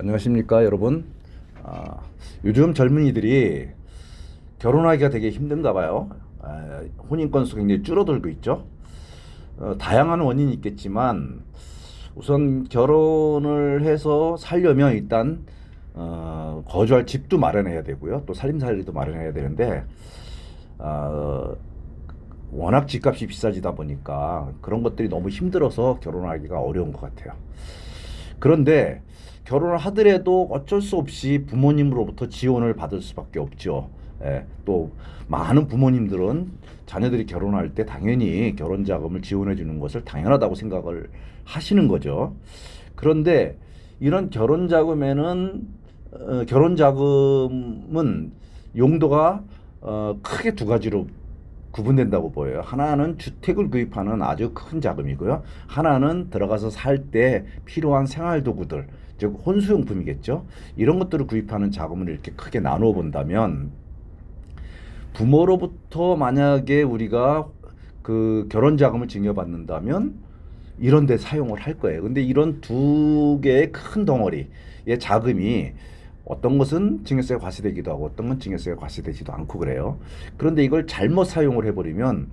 안녕하십니까 여러분. 아, 요즘 젊은이들이 결혼하기가 되게 힘든가 봐요. 아, 혼인 건수 굉장히 줄어들고 있죠. 어, 다양한 원인이 있겠지만 우선 결혼을 해서 살려면 일단 어, 거주할 집도 마련해야 되고요. 또 살림살이도 마련해야 되는데 어, 워낙 집값이 비싸지다 보니까 그런 것들이 너무 힘들어서 결혼하기가 어려운 것 같아요. 그런데 결혼을 하더라도 어쩔 수 없이 부모님으로부터 지원을 받을 수밖에 없죠. 예, 또 많은 부모님들은 자녀들이 결혼할 때 당연히 결혼 자금을 지원해 주는 것을 당연하다고 생각을 하시는 거죠. 그런데 이런 결혼 자금에는 어, 결혼 자금은 용도가 어, 크게 두 가지로 구분된다고 보여요. 하나는 주택을 구입하는 아주 큰 자금이고요. 하나는 들어가서 살 때 필요한 생활 도구들, 즉 혼수용품이겠죠. 이런 것들을 구입하는 자금을 이렇게 크게 나누어 본다면 부모로부터 만약에 우리가 그 결혼 자금을 증여받는다면 이런 데 사용을 할 거예요. 근데 이런 두 개의 큰 덩어리의 자금이 어떤 것은 증여세가 과세되기도 하고 어떤 건 증여세가 과세되지도 않고 그래요. 그런데 이걸 잘못 사용을 해버리면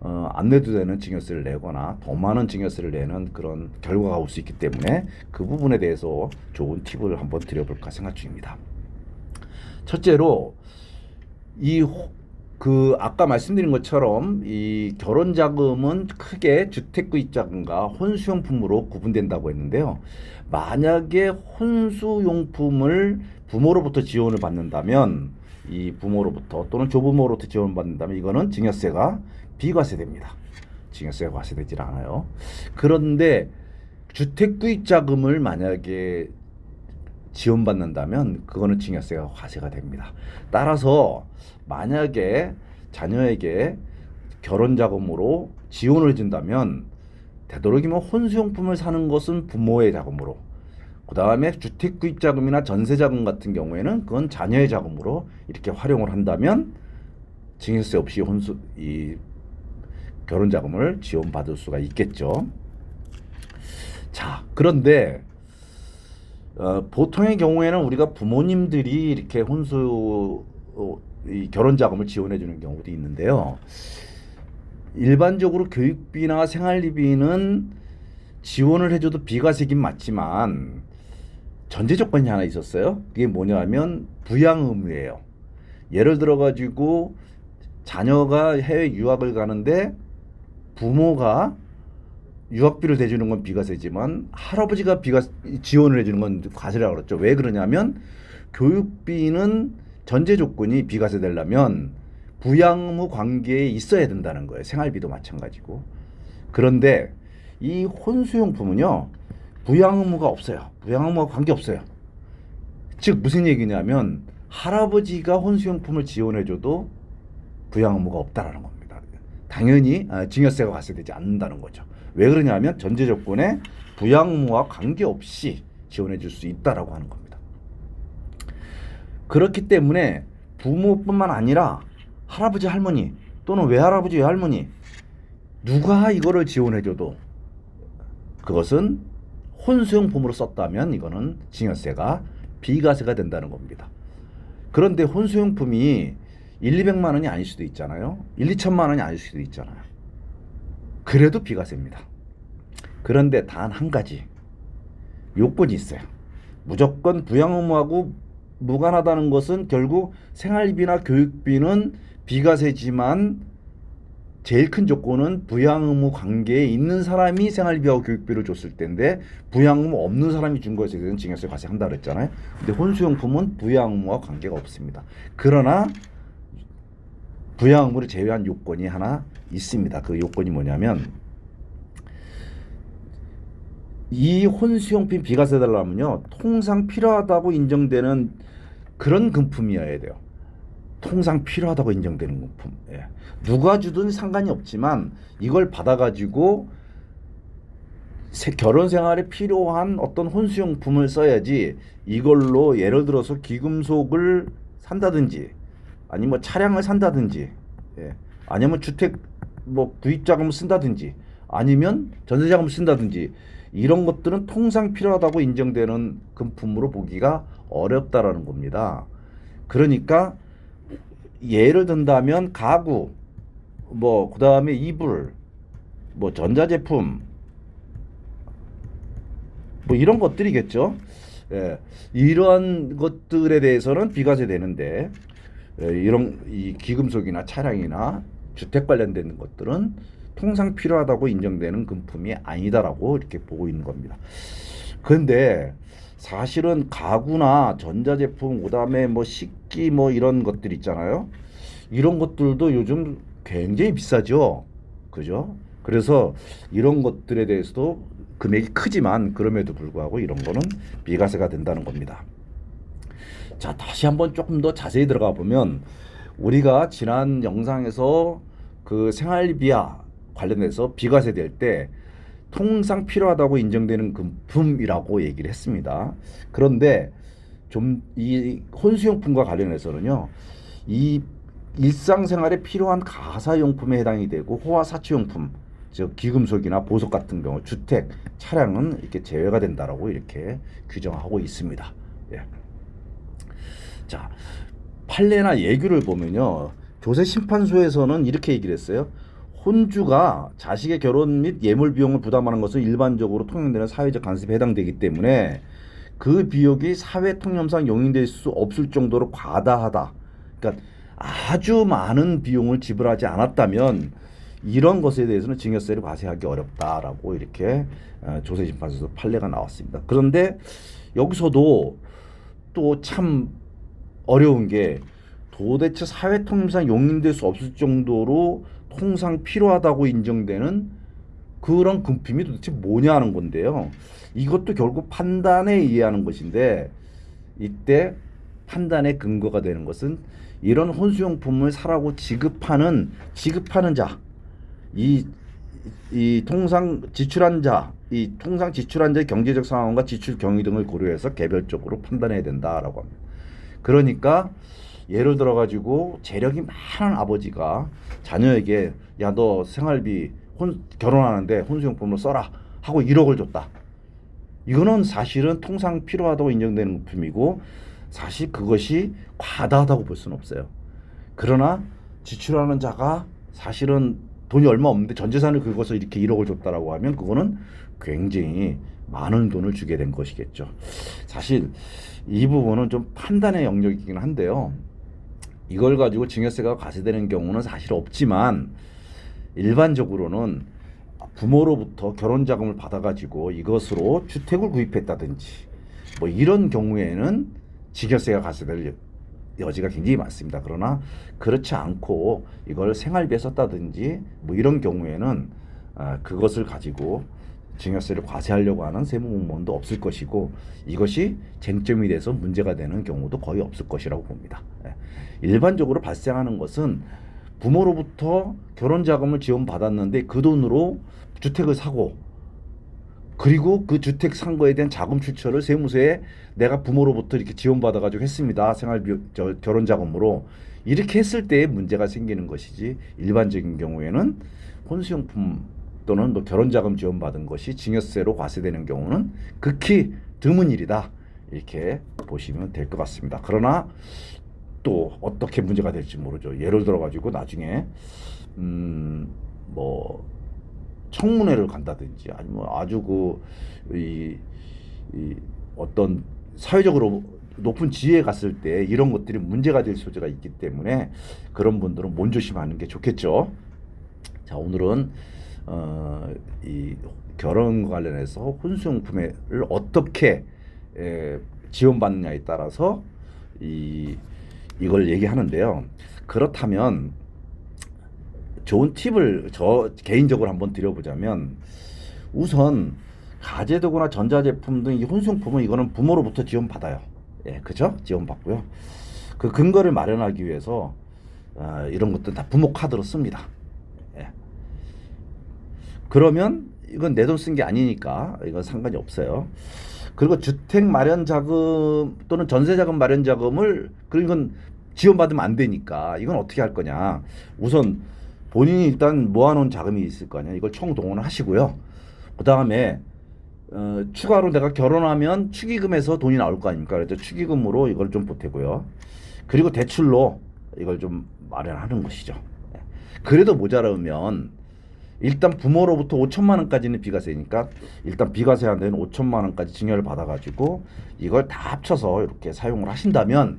어, 안 내도 되는 증여세를 내거나 더 많은 증여세를 내는 그런 결과가 올 수 있기 때문에 그 부분에 대해서 좋은 팁을 한번 드려볼까 생각 중입니다. 첫째로 이 그 아까 말씀드린 것처럼 이 결혼 자금은 크게 주택 구입 자금과 혼수용품으로 구분된다고 했는데요. 만약에 혼수용품을 부모로부터 지원을 받는다면 이 부모로부터 또는 조부모로부터 지원을 받는다면 이거는 증여세가 비과세됩니다. 증여세가 과세되질 않아요. 그런데 주택 구입 자금을 만약에 지원받는다면 그거는 증여세가 과세가 됩니다. 따라서 만약에 자녀에게 결혼 자금으로 지원을 해준다면 되도록이면 혼수용품을 사는 것은 부모의 자금으로 그 다음에 주택 구입 자금이나 전세 자금 같은 경우에는 그건 자녀의 자금으로 이렇게 활용을 한다면 증여세 없이 혼수 이 결혼 자금을 지원받을 수가 있겠죠. 자 그런데 어, 보통의 경우에는 우리가 부모님들이 이렇게 혼수 어, 이 결혼 자금을 지원해 주는 경우도 있는데요. 일반적으로 교육비나 생활비는 지원을 해줘도 비과세긴 맞지만 전제 조건이 하나 있었어요. 그게 뭐냐면 부양 의무예요. 예를 들어 가지고 자녀가 해외 유학을 가는데 부모가 유학비를 대주는 건 비과세지만 할아버지가 비과 지원을 해주는 건 과세라고 그랬죠. 왜 그러냐면 교육비는 전제 조건이 비과세 되려면 부양무 관계에 있어야 된다는 거예요. 생활비도 마찬가지고. 그런데 이 혼수용품은요 부양 의무가 없어요. 부양 의무와 관계 없어요. 즉 무슨 얘기냐면 할아버지가 혼수용품을 지원해줘도 부양 의무가 없다라는 겁니다. 당연히 아, 증여세가 과세되지 않는다는 거죠. 왜 그러냐면 전제 조건에 부양 의무와 관계없이 지원해 줄 수 있다라고 하는 겁니다. 그렇기 때문에 부모뿐만 아니라 할아버지 할머니 또는 외할아버지 외할머니 누가 이거를 지원해 줘도 그것은 혼수용품으로 썼다면 이거는 증여세가 비과세가 된다는 겁니다. 그런데 혼수용품이 1, 200만 원이 아닐 수도 있잖아요. 1, 2천만 원이 아닐 수도 있잖아요. 그래도 비과세입니다. 그런데 단 한 가지 요건이 있어요. 무조건 부양 의무하고 무관하다는 것은 결국 생활비나 교육비는 비과세지만 제일 큰 조건은 부양 의무 관계에 있는 사람이 생활비하고 교육비를 줬을 때인데 부양 의무 없는 사람이 준 것에 대해서는 증여세 과세한다 그랬잖아요. 근데 혼수용품은 부양 의무와 관계가 없습니다. 그러나 부양 의무를 제외한 요건이 하나 있습니다. 그 요건이 뭐냐면 이 혼수용품 비과세 달라면요 통상 필요하다고 인정되는 그런 금품이어야 돼요. 통상 필요하다고 인정되는 금품. 예. 누가 주든 상관이 없지만 이걸 받아가지고 세- 결혼 생활에 필요한 어떤 혼수용품을 써야지 이걸로 예를 들어서 귀금속을 산다든지 아니면 뭐 차량을 산다든지 예. 아니면 주택 뭐 구입 자금을 쓴다든지 아니면 전세 자금을 쓴다든지 이런 것들은 통상 필요하다고 인정되는 금품으로 보기가 어렵다라는 겁니다. 그러니까 예를 든다면 가구, 뭐 그다음에 이불, 뭐 전자제품, 뭐 이런 것들이겠죠. 예, 이러한 것들에 대해서는 비과세 되는데 예, 이런 이 기금속이나 차량이나 주택 관련된 것들은 통상 필요하다고 인정되는 금품이 아니다라고 이렇게 보고 있는 겁니다. 그런데 사실은 가구나 전자제품 그다음에 뭐 식기 뭐 이런 것들 있잖아요. 이런 것들도 요즘 굉장히 비싸죠. 그죠? 그래서 이런 것들에 대해서도 금액이 크지만 그럼에도 불구하고 이런 거는 비과세가 된다는 겁니다. 자, 다시 한번 조금 더 자세히 들어가 보면 우리가 지난 영상에서 그 생활비와 관련해서 비과세 될 때 통상 필요하다고 인정되는 금품이라고 얘기를 했습니다. 그런데 좀 이 혼수용품과 관련해서는요. 이 일상생활에 필요한 가사용품에 해당이 되고 호화 사치용품 즉 기금속이나 보석 같은 경우 주택 차량은 이렇게 제외가 된다라고 이렇게 규정하고 있습니다. 예. 자 판례나 예규를 보면요 조세 심판소에서는 이렇게 얘기를 했어요. 혼주가 자식의 결혼 및 예물 비용을 부담하는 것은 일반적으로 통용되는 사회적 간섭에 해당되기 때문에 그 비용이 사회 통념상 용인될 수 없을 정도로 과다하다. 그러니까 아주 많은 비용을 지불하지 않았다면 이런 것에 대해서는 증여세를 과세하기 어렵다라고 이렇게 어, 조세심판소에서 판례가 나왔습니다. 그런데 여기서도 또 참 어려운 게 도대체 사회 통념상 용인될 수 없을 정도로 통상 필요하다고 인정되는 그런 금품이 도대체 뭐냐 하는 건데요. 이것도 결국 판단에 의하는 것인데 이때 판단의 근거가 되는 것은 이런 혼수용품을 사라고 지급하는 지급하는 자, 이, 이 통상 지출한 자, 이 통상 지출한 자의 경제적 상황과 지출 경위 등을 고려해서 개별적으로 판단해야 된다라고 합니다. 그러니까 예를 들어 가지고 재력이 많은 아버지가 자녀에게 야 너 생활비 혼 결혼하는데 혼수용품으로 써라 하고 1억을 줬다. 이거는 사실은 통상 필요하다고 인정되는 물품이고 사실 그것이 과다하다고 볼 수는 없어요. 그러나 지출하는 자가 사실은 돈이 얼마 없는데 전 재산을 긁어서 이렇게 1억을 줬다라고 하면 그거는 굉장히 많은 돈을 주게 된 것이겠죠. 사실 이 부분은 좀 판단의 영역이긴 한데요. 이걸 가지고 증여세가 과세되는 경우는 사실 없지만 일반적으로는 부모로부터 결혼 자금을 받아가지고 이것으로 주택을 구입했다든지 뭐 이런 경우에는 증여세가 과세될 여지가 굉장히 많습니다. 그러나 그렇지 않고 이걸 생활비에 썼다든지 뭐 이런 경우에는 아, 그것을 가지고 증여세를 과세하려고 하는 세무공무원도 없을 것이고 이것이 쟁점이 돼서 문제가 되는 경우도 거의 없을 것이라고 봅니다. 예. 일반적으로 발생하는 것은 부모로부터 결혼 자금을 지원받았는데 그 돈으로 주택을 사고 그리고 그 주택 산 거에 대한 자금 출처를 세무서에 내가 부모로부터 이렇게 지원받아 가지고 했습니다. 생활비 저 결혼 자금으로 이렇게 했을 때 문제가 생기는 것이지 일반적인 경우에는 혼수용품 또는 뭐 결혼 자금 지원받은 것이 증여세로 과세되는 경우는 극히 드문 일이다. 이렇게 보시면 될 것 같습니다. 그러나 또 어떻게 문제가 될지 모르죠. 예를 들어 가지고 나중에 음뭐 청문회를 간다든지 아니면 아주 그이 이 어떤 사회적으로 높은 지위에 갔을 때 이런 것들이 문제가 될 소지가 있기 때문에 그런 분들은 몸 조심하는 게 좋겠죠. 자 오늘은 어, 이 결혼 관련해서 혼수용품을 어떻게 에, 지원받느냐에 따라서 이 이걸 얘기하는데요. 그렇다면 좋은 팁을 저 개인적으로 한번 드려보자면 우선 가재도구나 전자제품 등 이 혼수용품은 이거는 부모로부터 지원받아요. 예, 그죠? 지원받고요. 그 근거를 마련하기 위해서 아, 이런 것들 다 부모 카드로 씁니다. 예. 그러면 이건 내 돈 쓴 게 아니니까 이건 상관이 없어요. 그리고 주택 마련 자금 또는 전세 자금 마련 자금을 그리고 이건 지원받으면 안 되니까 이건 어떻게 할 거냐. 우선 본인이 일단 모아놓은 자금이 있을 거 아니에요. 이걸 총동원을 하시고요. 그 다음에 어, 추가로 내가 결혼하면 축의금에서 돈이 나올 거 아닙니까? 그래서 축의금으로 이걸 좀 보태고요. 그리고 대출로 이걸 좀 마련하는 것이죠. 예. 그래도 모자라면 일단 부모로부터 5천만 원까지는 비과세니까 일단 비과세 안 되는 5천만 원까지 증여를 받아가지고 이걸 다 합쳐서 이렇게 사용을 하신다면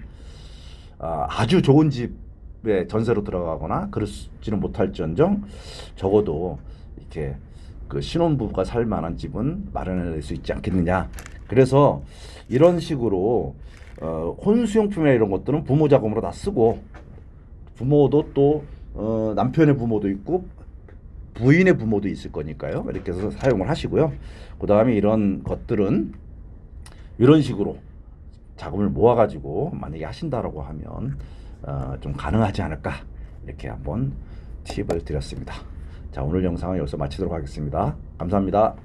아, 아주 좋은 집에 전세로 들어가거나 그렇지는 못할지언정 적어도 이렇게 그 신혼부부가 살 만한 집은 마련해낼 수 있지 않겠느냐. 그래서 이런 식으로 어, 혼수용품이나 이런 것들은 부모 자금으로 다 쓰고 부모도 또 어, 남편의 부모도 있고 부인의 부모도 있을 거니까요. 이렇게 해서 사용을 하시고요. 그 다음에 이런 것들은 이런 식으로 자금을 모아가지고 만약에 하신다라고 하면 어, 좀 가능하지 않을까 이렇게 한번 팁을 드렸습니다. 자 오늘 영상은 여기서 마치도록 하겠습니다. 감사합니다.